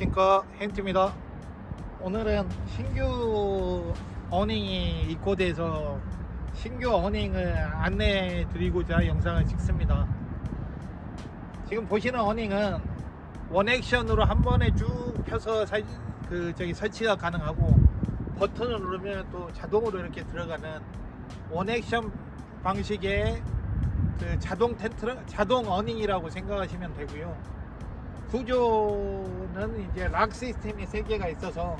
안녕하십니까. hen트입니다. 오늘은 신규 어닝이 입고돼서 신규 어닝을 안내해 드리고자 영상을 찍습니다. 지금 보시는 어닝은 원액션으로 한 번에 쭉 펴서 살- 그 저기 설치가 가능하고 버튼을 누르면 또 자동으로 이렇게 들어가는 원액션 방식의 그 자동 텐트 자동 어닝이라고 생각하시면 되고요. 구조는 이제 락 시스템이 세 개가 있어서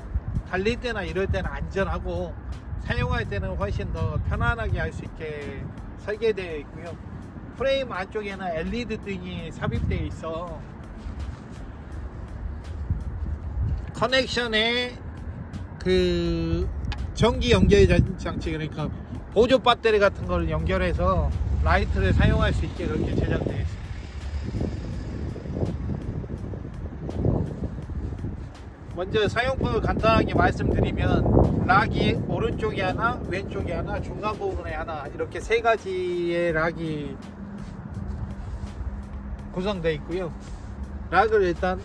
달릴 때나 이럴 때는 안전하고 사용할 때는 훨씬 더 편안하게 할 수 있게 설계되어 있고요. 프레임 안쪽에는 LED 등이 삽입되어 있어 커넥션에 그 전기 연결 장치 그러니까 보조 배터리 같은 걸 연결해서 라이트를 사용할 수 있게 그렇게 제작되어 있습니다. 먼저 사용법을 간단하게 말씀드리면 락이 오른쪽에 하나, 왼쪽에 하나, 중간 부분에 하나 이렇게 세 가지의 락이 구성되어 있고요. 락을 일단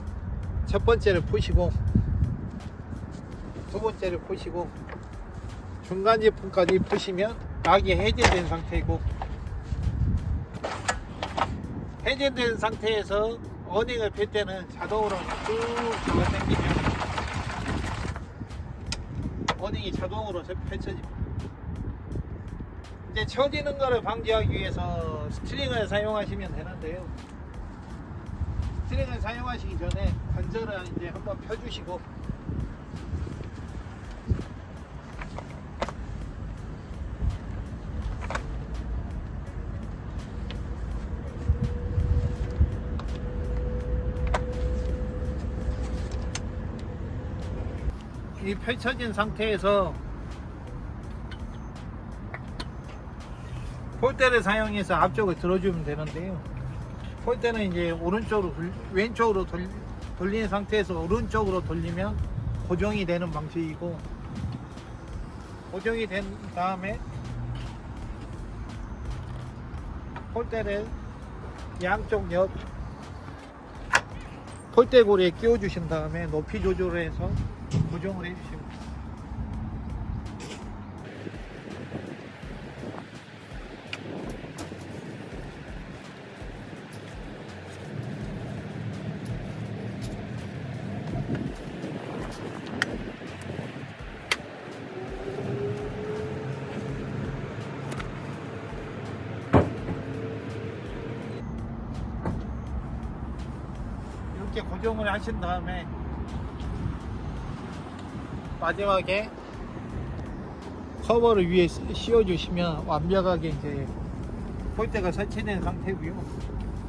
첫 번째를 푸시고 두 번째를 푸시고 중간 제품까지 푸시면 락이 해제된 상태이고 해제된 상태에서 어닝을 펼 때는 자동으로 쭉 잡아당기면 어닝이 자동으로 펼쳐집니다. 이제 처지는 것을 방지하기 위해서 스트링을 사용하시면 되는데요. 스트링을 사용하시기 전에 관절을 이제 한번 펴주시고 이 펼쳐진 상태에서 폴대를 사용해서 앞쪽을 들어주면 되는데요. 폴대는 이제 오른쪽으로 돌- 왼쪽으로 돌, 돌린 상태에서 오른쪽으로 돌리면 고정이 되는 방식이고 고정이 된 다음에 폴대를 양쪽 옆 폴대고리에 끼워 주신 다음에 높이 조절을 해서 고정을 해주시고 이렇게 고정을 하신 다음에 마지막에 커버를 위에 씌워 주시면 완벽하게 이제 폴대가 설치된 상태고요.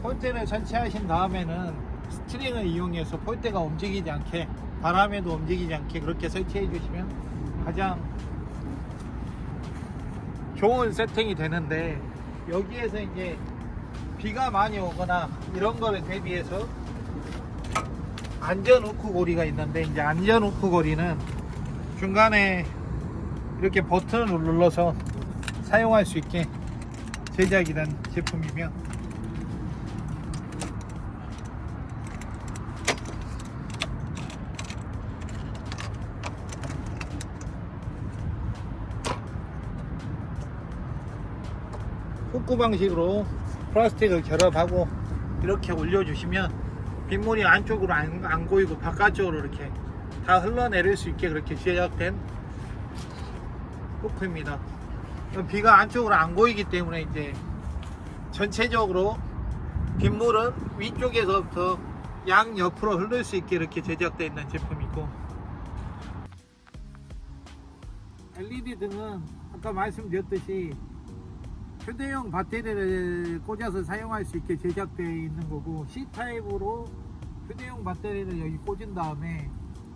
폴대를 설치하신 다음에는 스트링을 이용해서 폴대가 움직이지 않게 바람에도 움직이지 않게 그렇게 설치해 주시면 가장 좋은 세팅이 되는데 여기에서 이제 비가 많이 오거나 이런 거를 대비해서 안전 후크 고리가 있는데 이제 안전 후크 고리는 중간에 이렇게 버튼을 눌러서 사용할 수 있게 제작이 된 제품이며 후크 방식으로 플라스틱을 결합하고 이렇게 올려주시면 빗물이 안쪽으로 안, 안 고이고 바깥쪽으로 이렇게 다 흘러내릴 수 있게 그렇게 제작된 후크입니다. 비가 안쪽으로 안 고이기 때문에 이제 전체적으로 빗물은 위쪽에서부터 양 옆으로 흐를 수 있게 이렇게 제작되어 있는 제품이고 LED 등은 아까 말씀드렸듯이 휴대용 배터리를 꽂아서 사용할 수 있게 제작되어 있는 거고 C타입으로 휴대용 배터리를 여기 꽂은 다음에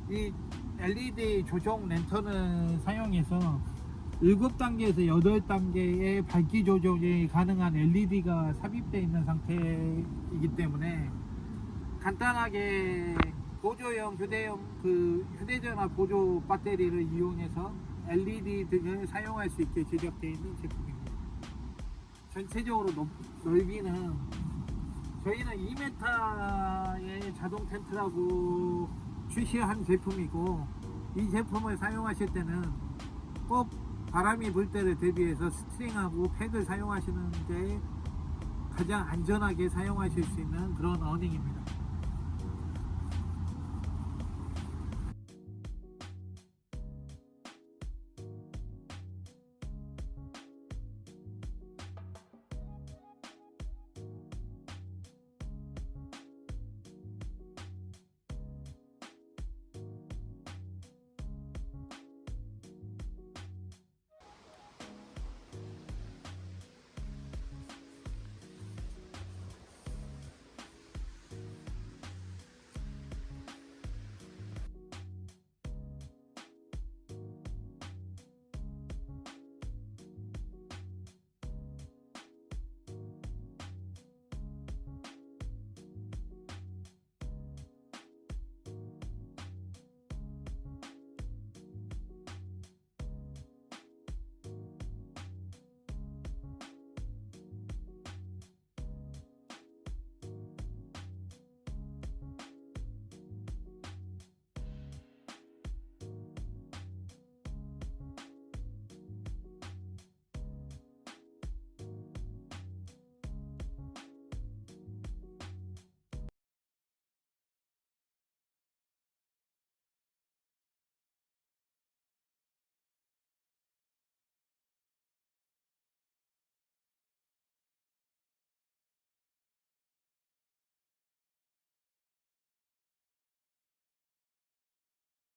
이 LED 조정 랜턴을 사용해서 7단계에서 8단계의 밝기 조정이 가능한 LED가 삽입되어 있는 상태이기 때문에 간단하게 보조형 휴대용 그 휴대전화 보조 배터리를 이용해서 LED 등을 사용할 수 있게 제작되어 있는 제품입니다. 전체적으로 넓, 넓이는 저희는 2m의 자동 텐트라고 출시한 제품이고 이 제품을 사용하실 때는 꼭 바람이 불 때를 대비해서 스트링하고 팩을 사용하시는 게 가장 안전하게 사용하실 수 있는 그런 어닝입니다.